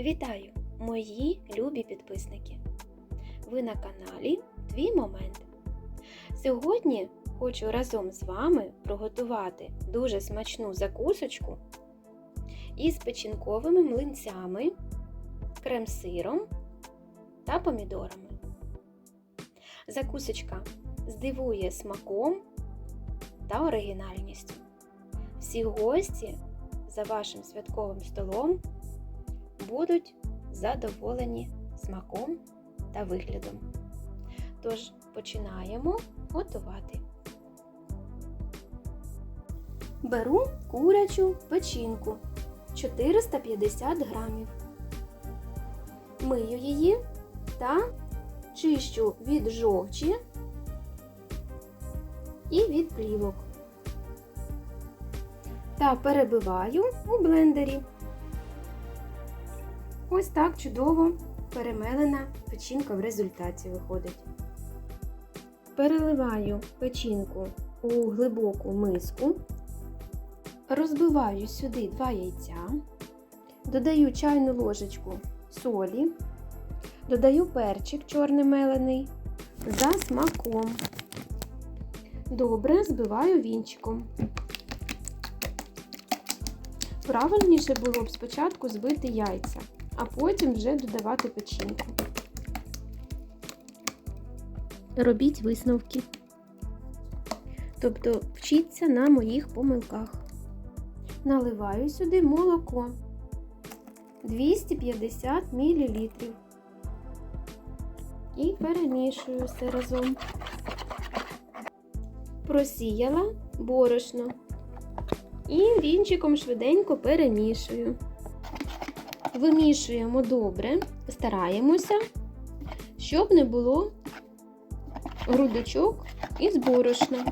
Вітаю, мої любі підписники! Ви на каналі Твій Момент. Сьогодні хочу разом з вами приготувати дуже смачну закусочку із печінковими млинцями, крем-сиром та помідорами. Закусочка здивує смаком та оригінальністю. Всі гості за вашим святковим столом будуть задоволені смаком та виглядом. Тож починаємо готувати. Беру курячу печінку 450 грамів. Мию її та чищу від жовчі і від плівок. Та перебиваю у блендері. Ось так чудово перемелена печінка в результаті виходить. Переливаю печінку у глибоку миску, розбиваю сюди 2 яйця, додаю чайну ложечку солі, додаю перчик чорний мелений за смаком. Добре збиваю вінчиком. Правильніше було б спочатку збити яйця а потім вже додавати печінку. Робіть висновки. Тобто вчіться на моїх помилках. Наливаю сюди молоко 250 мл. І перемішую все разом. Просіяла борошно. І вінчиком швиденько перемішую. Вимішуємо добре, стараємося, щоб не було грудочок із борошна.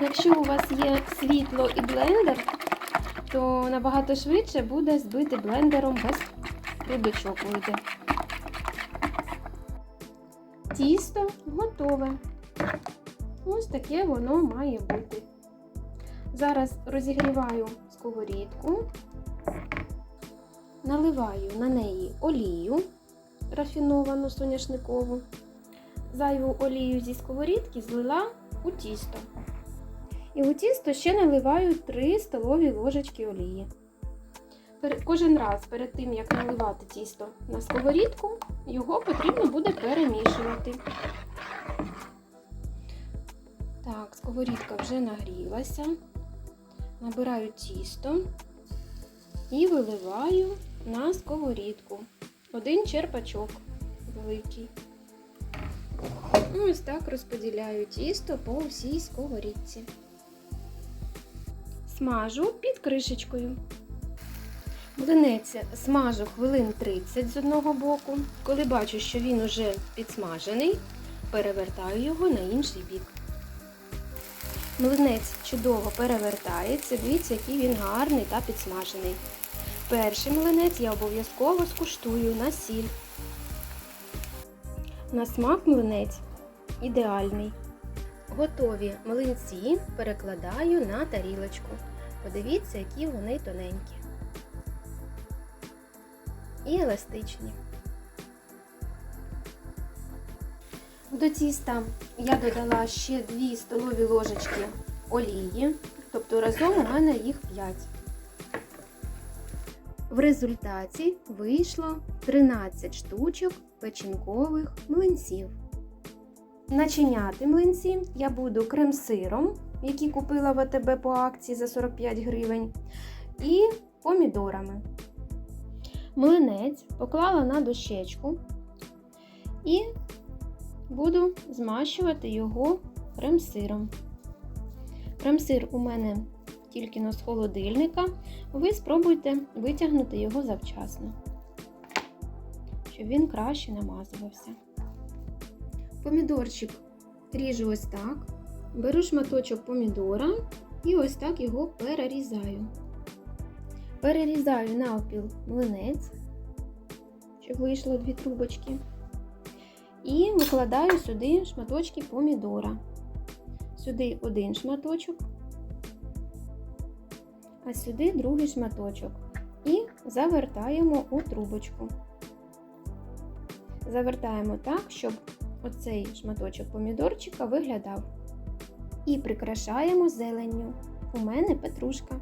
Якщо у вас є світло і блендер, то набагато швидше буде збити блендером без грудочок вийде. Тісто готове. Ось таке воно має бути. Зараз розігріваю сковорідку. Наливаю на неї олію рафіновану соняшникову. Зайву олію зі сковорідки злила у тісто. І у тісто ще наливаю 3 столові ложечки олії. Кожен раз перед тим, як наливати тісто на сковорідку, його потрібно буде перемішувати. Так, сковорідка вже нагрілася. Набираю тісто і виливаю на сковорідку. Один черпачок великий. Ось так розподіляю тісто по всій сковорідці. Смажу під кришечкою. Млинець смажу хвилин 30 з одного боку. Коли бачу, що він уже підсмажений, перевертаю його на інший бік. Млинець чудово перевертається, дивіться, який він гарний та підсмажений. Перший млинець я обов'язково скуштую на сіль. На смак млинець ідеальний. Готові млинці перекладаю на тарілочку. Подивіться, які вони тоненькі і еластичні. До тіста я додала ще 2 столові ложечки олії, тобто разом у мене їх 5. В результаті вийшло 13 штучок печінкових млинців. Начиняти млинці я буду крем-сиром, який купила в АТБ по акції за 45 гривень, і помідорами. Млинець поклала на дощечку і буду змащувати його крем-сиром. Крем-сир у мене тільки но з холодильника, ви спробуйте витягнути його завчасно, щоб він краще намазувався. Помідорчик ріжу ось так, беру шматочок помідора і ось так його перерізаю. Перерізаю навпіл млинець, щоб вийшло дві трубочки. І викладаю сюди шматочки помідора. Сюди один шматочок, а сюди другий шматочок. і завертаємо у трубочку. Завертаємо так, щоб оцей шматочок помідорчика виглядав. І прикрашаємо зеленню. У мене петрушка.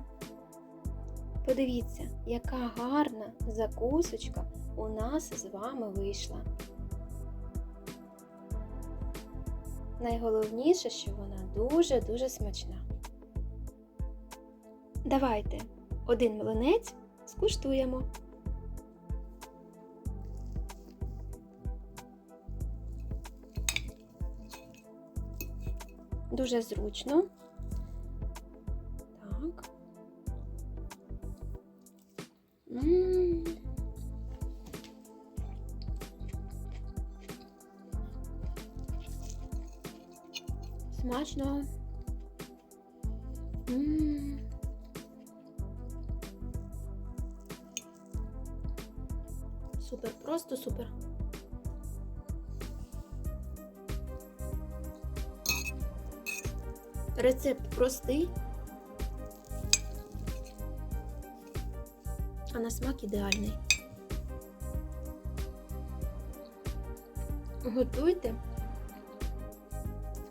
Подивіться, яка гарна закусочка у нас з вами вийшла. Найголовніше, що вона дуже-дуже смачна. Давайте один млинець скуштуємо. Дуже зручно. Так. Смачно. Супер, просто супер. Рецепт простий, а на смак ідеальний. Готуйте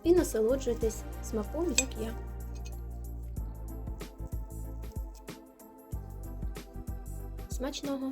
і насолоджуйтесь смаком, як я. Смачного!